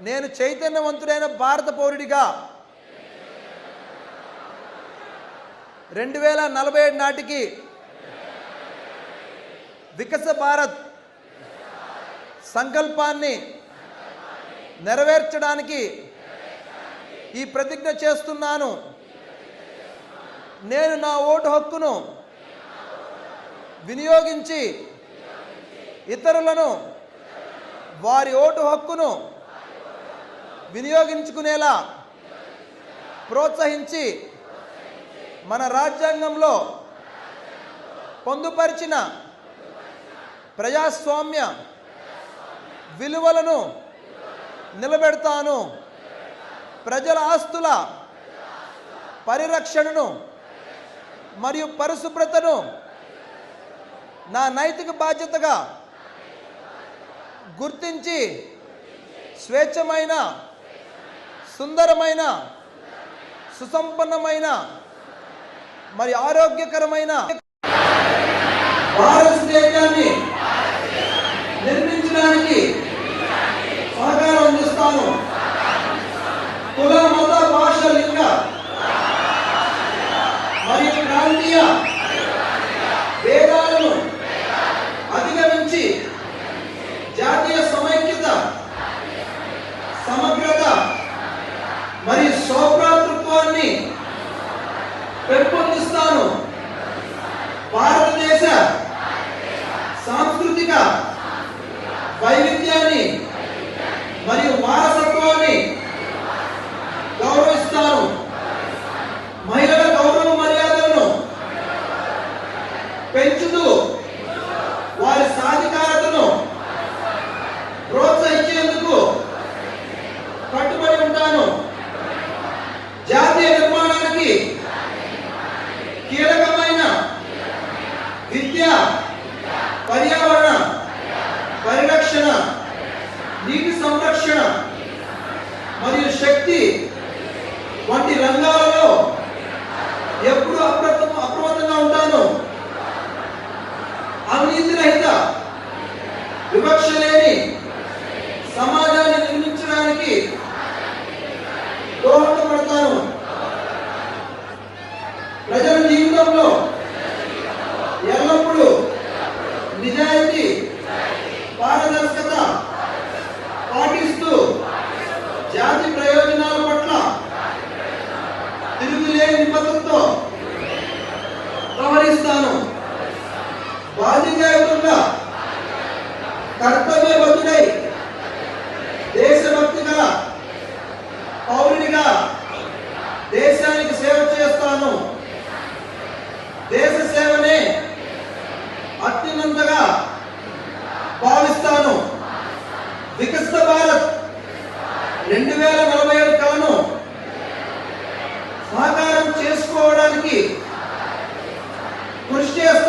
నేను చైతన్యవంతుడైన భారత పౌరుడిగా రెండు వేల నలభై ఏడు నాటికి వికస భారత్ సంకల్పాన్ని నెరవేర్చడానికి ఈ ప్రతిజ్ఞ చేస్తున్నాను. నేను నా ఓటు హక్కును వినియోగించి ఇతరులను వారి ఓటు హక్కును వినియోగించుకునేలా ప్రోత్సహించి మన రాజ్యాంగంలో పొందుపరిచిన ప్రజాస్వామ్య విలువలను నిలబెడతాను. ప్రజల ఆస్తుల పరిరక్షణను మరియు పరిశుభ్రతను నా నైతిక బాధ్యతగా గుర్తించి స్వేచ్ఛమైన సుందరమైన సుసంపన్నమైన మరి ఆరోగ్యకరమైన భారతదేశాన్ని నిర్మించడానికి సహకారం అందిస్తాను. కుల మత భాష లింగ మరియు ప్రాంతీయ భేదాలను అధిగమించి జాతీయ సమైక్యత సమగ్ర Eu, quando పరిరక్షణ నీటి సంరక్షణ మరియు శక్తి వంటి రంగాలలో ఎప్పుడు అప్రమ అప్రమత్తంగా ఉంటాను. అవినీతి రహిత వివక్ష లేని సమాజాన్ని నిర్మించడానికి దోహదపడతాను. ప్రజల జీవితంలో ఎల్లప్పుడూ నిజాయితీ పారదర్శకత పాటిస్తూ జాతి ప్రయోజనాల పట్ల తిరుగులేని నిబద్ధతతో ప్రవహిస్తాను. బాధ్యతాయుతంగా కర్తవ్యబద్ధుడై దేశభక్తిగా పౌరునిగా వేల నలభై ఏడు కలను సాకారం చేసుకోవడానికి కృషి చేస్తాను